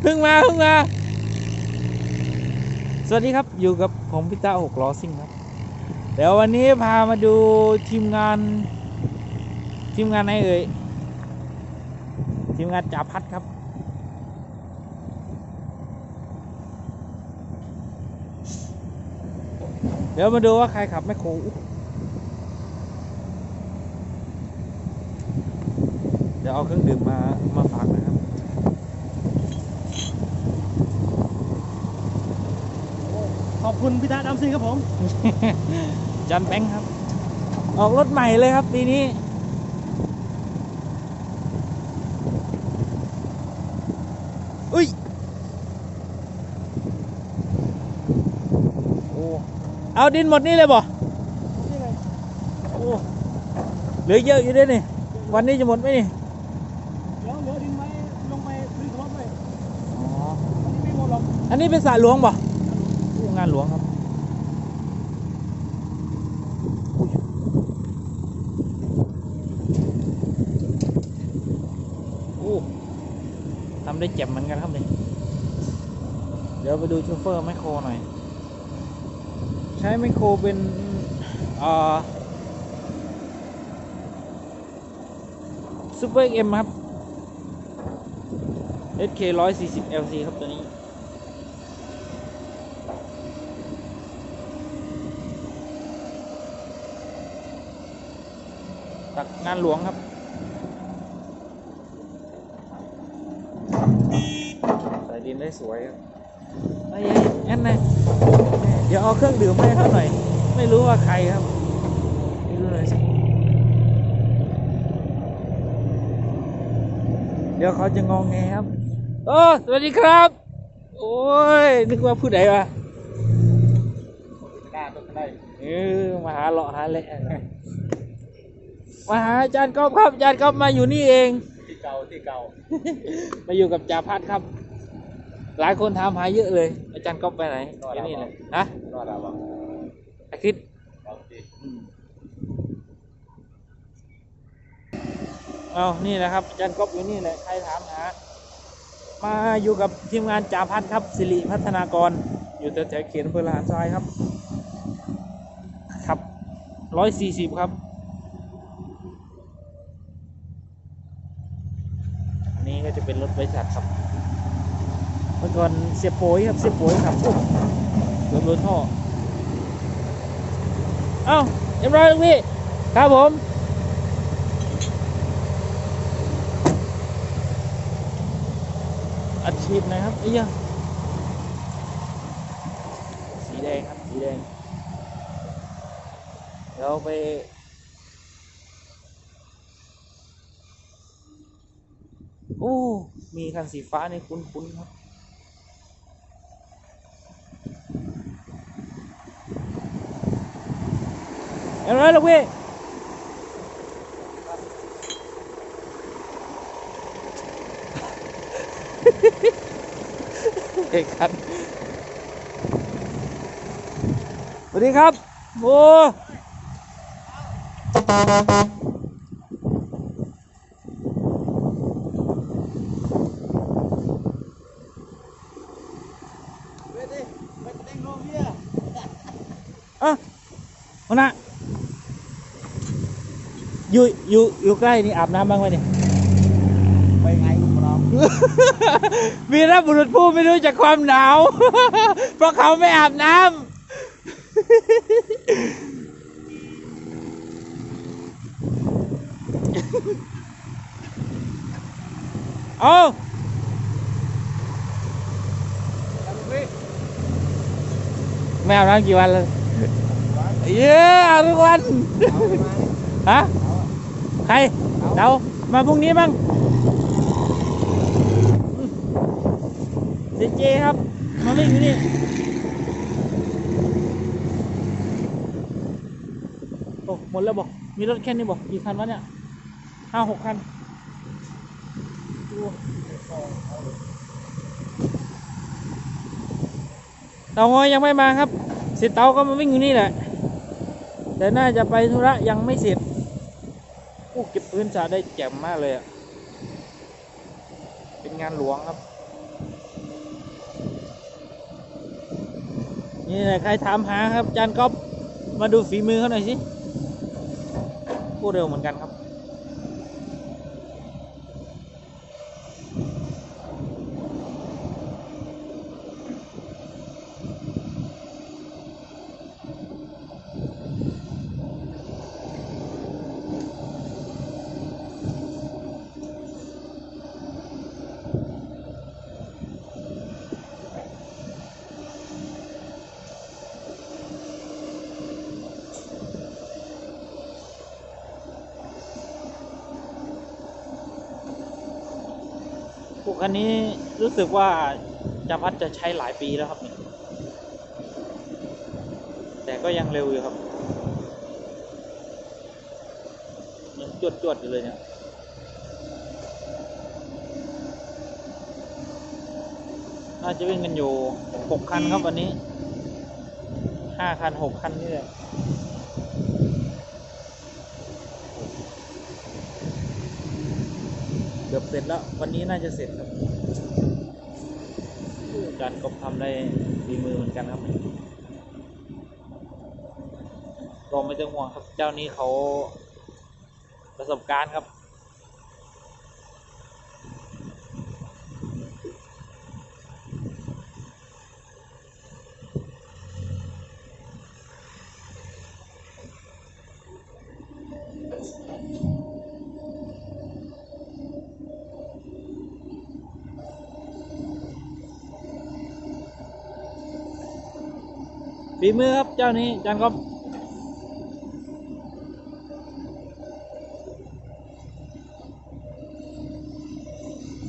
เพิ่งมาเพิ่งมา สวัสดีครับอยู่กับผมพิต้าหกล้อซิ่งครับ เดี๋ยววันนี้พามาดูทีมงาน ทีมงานไหนเอ่ย ทีมงานจ่าพัดครับ เดี๋ยวมาดูว่าใครขับแมคโคร ยเดี๋ยวเอาเครื่องดื่มมามาฝากนะครับขอบคุณพิธาดำซิงครับผม จันแบงค์ครับ ออกรถใหม่เลยครับ ปีนี้ อุ้ยโอ้เอาดินหมดนี่เลยบ่นี่ไงโอ้เหลือเยอะอยู่ด้วยนี่ วันนี้จะหมดไหมนี่ เดี๋ยวเหลือดินไว้ลงไปพื้นรถด้วย อ๋อ อันนี้ไม่หมดหร อกอันนี้เป็นสระหลวงบ่โอ้งานหลวงครับอุ้ยโอ้ทำได้เจ็บเหมือนกันครับนี่เดี๋ยวไปดูโชเฟอร์แมคโครหน่อย ใช้แมคโครเป็นอ่าซูเปอร์เอ็มครับ SK 140 LC ครับตัวนี้ งานหลวงครับ ใส่ดินได้สวยครับไอ้ยัยงั้นนะเดี๋ยวเอาเครื่องดื่มให้เขาหน่อย ไม่รู้ว่าใครครับไม่รู้เลยสิเดี๋ยวเขาจะงองแงครับโอ้สวัสดีครับ โอ้ยนึกว่าผู้ใดวะหน้าต้นได้เออมาหาเลาะหาเละ มาหาอาจารย์ก๊อฟครับอาจารย์ก๊อฟมาอยู่นี่เอง ที่เก่าที่เก่ามาอยู่กับจ่าพัดครับ หลายคนถามหาเยอะเลย อาจารย์ก๊อฟไปไหนอยู่นี่เลยฮะรอดแล้วบ้างอาทิตย์บางทีอืมเอานี่แหละครับอาจารย์ก๊อฟอยู่นี่แหละใครถามหา มาอยู่กับทีมงานจ่าพัดครับสิริพัฒนากร อยู่แถวๆเขียนอำเภอละหารทรายครับ ครับร้อยสี่สิบครับ อันนี้ ก็จะเป็นรถบริษัทครับเมื่อก่อนเสียโปยครับเสียโปยครับโอ้เกือบโดนท่อเอ้าเรียบร้อยแล้วพี่ครับผมอัดฉีดนะครับไอ้ยสีแดงครับ สีแดง เดี๋ยวไป อ้มีคันสีฟ้าในคุ้นๆครับเรียบร้อยแล้วพี่เอกครับสวัสดีครับ โอ้ เว้ยดิไปเต้งโรงเบียร์ อะหั วหน้าอยู่อยู่อยู่ใกล้นี่อาบน้ำบ้างไหมเนี่ยไปไงคุณพร้อมวีรบุรุษผู้ไม่รู้จักความหนาว เพราะเขาไม่อาบน้ำ เอาไม่อาบน้ำกี่วันแล้ว เย้อาบทุกวันฮะใครเดามาพรุ่งนี้บ้างเจเจครับ มาวิ่งอยู่นี่โอ้หมดแล้วบอก มีรถแค่นี้บอกกี่คันวะเนี่ยห้าหกคันโอ้เตางอยยังไม่มาครับเสร็จเตาก็มาวิ่งอยู่นี่แหละ แต่น่าจะไปธุระยังไม่เสร็จผู้เก็บพื้นสาได้แจ่มมากเลยอะเป็นงานหลวงครับ นี่แหละใครถามหาครับจานก๊อฟมาดูฝีมือเขาหน่อยสิพูดเร็วเหมือนกันครับ กอันนี้รู้สึกว่าจำพัดจะใช้หลายปีแล้วครับนี่แต่ก็ยังเร็วอยู่ครับยังจวดจวดๆอยู่เลยเนี่ยน่าจะวิ่งกันอยู่หกคันครับวันนี้ห้าคันหกคันนี่แหละ กือบเสร็จแล้ว วันนี้น่าจะเสร็จครับ การกบทำได้ดีมือเหมือนกันครับก็ไม่ต้องห่วงครับเจ้านี้เขาประสบการณ์ครับ ฝีมือครับเจ้านี้อาจารย์กบ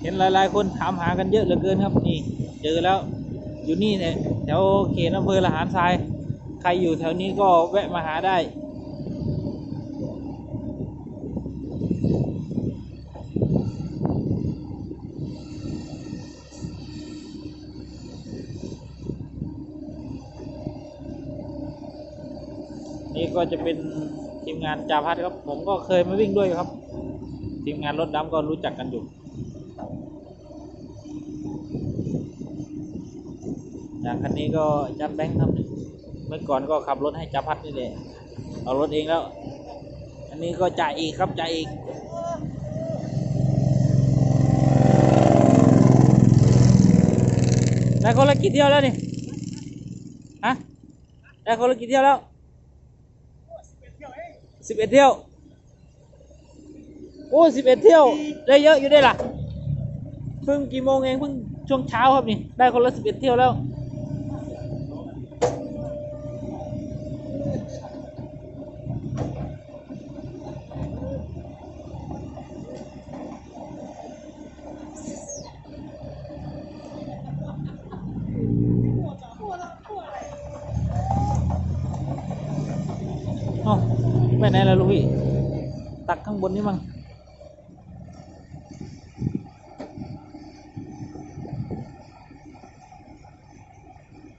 เห็นหลายๆ คนถามหากันเยอะเหลือเกินครับนี่ เจอแล้วอยู่นี่เนี่ยแถวเขตอำเภอละหารทราย ใครอยู่แถวนี้ก็แวะมาหาได้ ก็จะเป็นทีมงานจาพัดครับ ผมก็เคยมาวิ่งด้วยครับ ทีมงานรถดำก็รู้จักกันอยู่อย่างคันนี้ก็จันแบงค์ครับเมื่อก่อนก็ขับรถให้จาพัดนี่แหละเอารถเองแล้ว อันนี้ก็จ่ายอีกครับจ่ายอีกได้คนละกี่เที่ยวแล้วนี่ ฮะ ได้คนละกี่เที่ยวแล้ว สิบเอ็ดเที่ยว โอ้สิบเอ็ดเที่ยว ได้เยอะอยู่ได้ล่ะ เพิ่งกี่โมงเองเพิ่งช่วงเช้าครับนี่ ได้คนละสิบเอ็ดเที่ยวแล้ว เอ้าไปไหนล่ะลูกพี่ ตักข้าง บนนี่มั้ง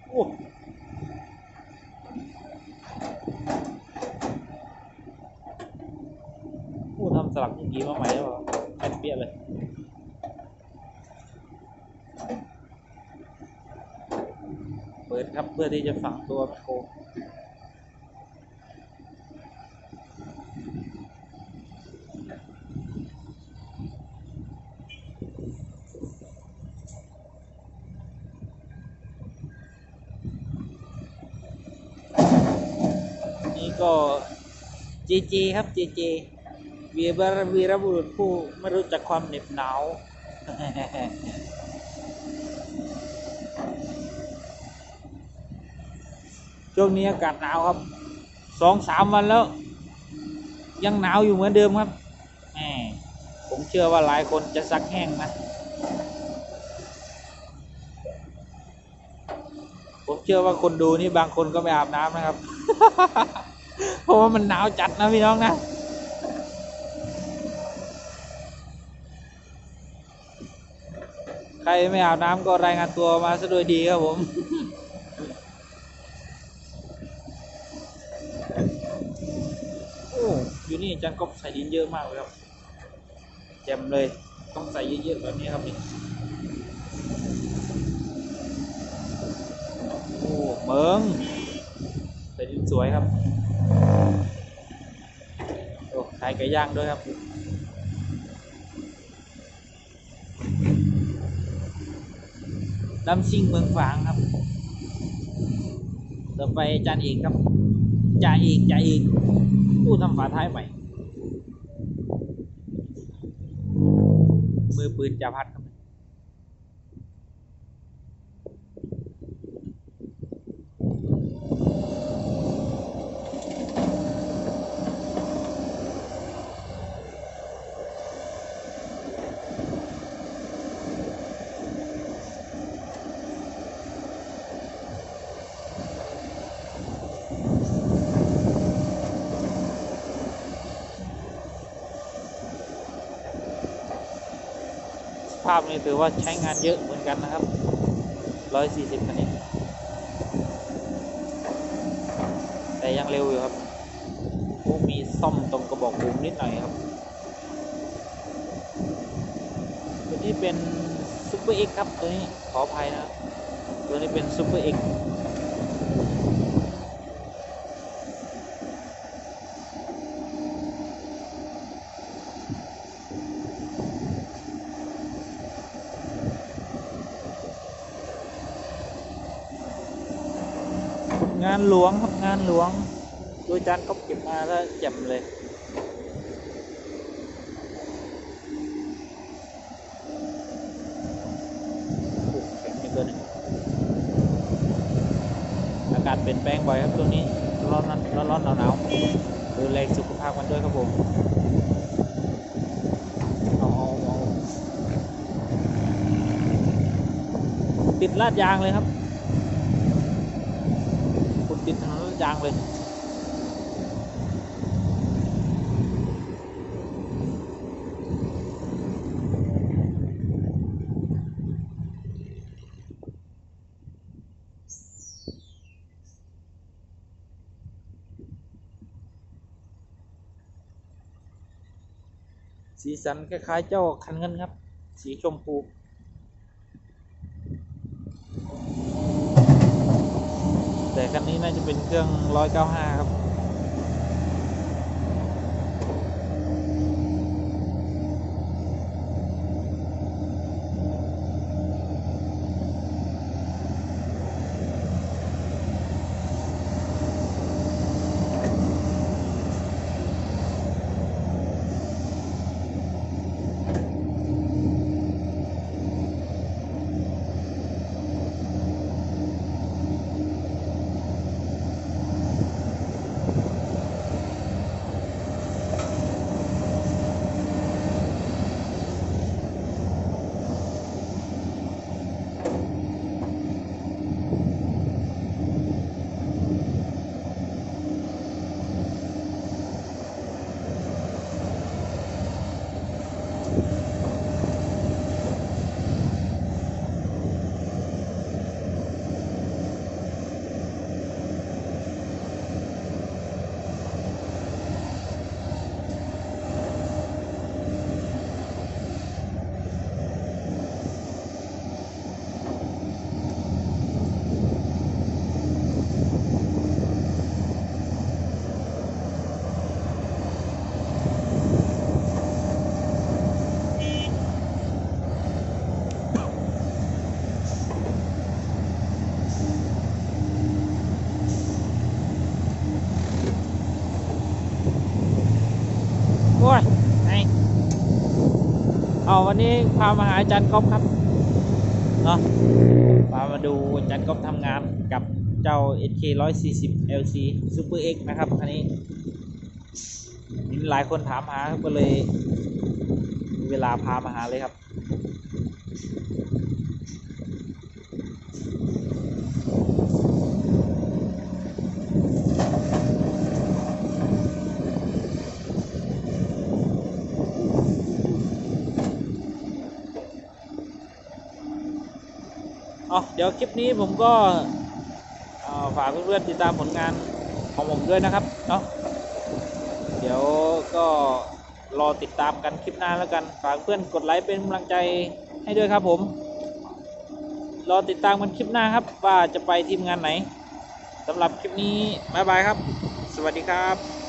โอ้โอ้ทำสลักเมื่อกี้มาใหม่แล้วเหรอแอนเปียเลยเปิดครับเพื่อที่จะฝังตัวแมคโคร นี่ก็เจเจครับเจเจวีรวีรบุรุษผู้ไม่รู้จักความเหน็บหนาวช่วงนี้อากาศหนาวครับสองสามวันแล้ว ยังหนาวอยู่เหมือนเดิมครับผมเชื่อว่าหลายคนจะซักแห้งนะผมเชื่อว่าคนดูนี่บางคนก็ไม่อาบน้ำนะครับ เพราะว่ามันหนาวจัดนะพี่น้องนะใครไม่อาบน้ำก็รายงานตัวมาซะด้วยดีครับผมโอ้อยู่นี่จังก็ใส่ดินเยอะมากเลยครับแจ่มเลยต้องใส่เยอะๆแบบนี้ครับนี่โอ้เมืองใส่ดินสวยครับ โอ้ขายไก่ย่างด้วยครับ น้ำชิงเมืองฝางครับ ต่อไปจานเอกครับจ่าเอกจ่าเอกผู้ทำฝาท้ายใหม่ มือปืนจ่าพัดครับ ภาพนี้ถือว่าใช้งานเยอะเหมือนกันนะครับ 140คันนี้ แต่ยังเร็วอยู่ครับผู้มีซ่อมตรงกระบอกบูมนิดหน่อยครับตัวนี้เป็นซูเปอร์เอ็กครับตัวนี้ขออภัยนะครับตัวนี้เป็นซูเปอร์เอ็กานหลวงครับงานหลวงดยจานก็เก็บมาแล้วแจ่มเลยอากาศเปลี่ยนแปลงบ่อยครับช่วนี้ร้อนร้อนร้อนหนาวหนาวดูแลสุขภาพกันด้วยครับผมเอาเอาเอาติดลาดยางเลยครับ ติดถนนยางเลยสีสันคล้ายๆเจ้าคันเงินครับ สีชมพู แต่คั น่าจะเป็นเครื่อง 195 ครับ เอาวันนี้พามาหาอาจารย์ก๊อฟครับเนาะพามาดูอาจารย์ก๊อฟทำงานกับเจ้า SK 140 LC Super X นะครับคันนี้มีหลายคนถามหาก็เลย เวลาพามาหาเลยครับ อ๋อเดี๋ยวคลิปนี้ผมก็ฝากเพื่อนๆติดตามผลงานของผมด้วยนะครับเนาะเดี๋ยวก็รอติดตามกันคลิปหน้าแล้วกัน ฝากเพื่อนกดไลค์เป็นกำลังใจให้ด้วยครับผม รอติดตามกันคลิปหน้าครับ ว่าจะไปทีมงานไหนสำหรับคลิปนี้ บ๊ายบายครับ สวัสดีครับ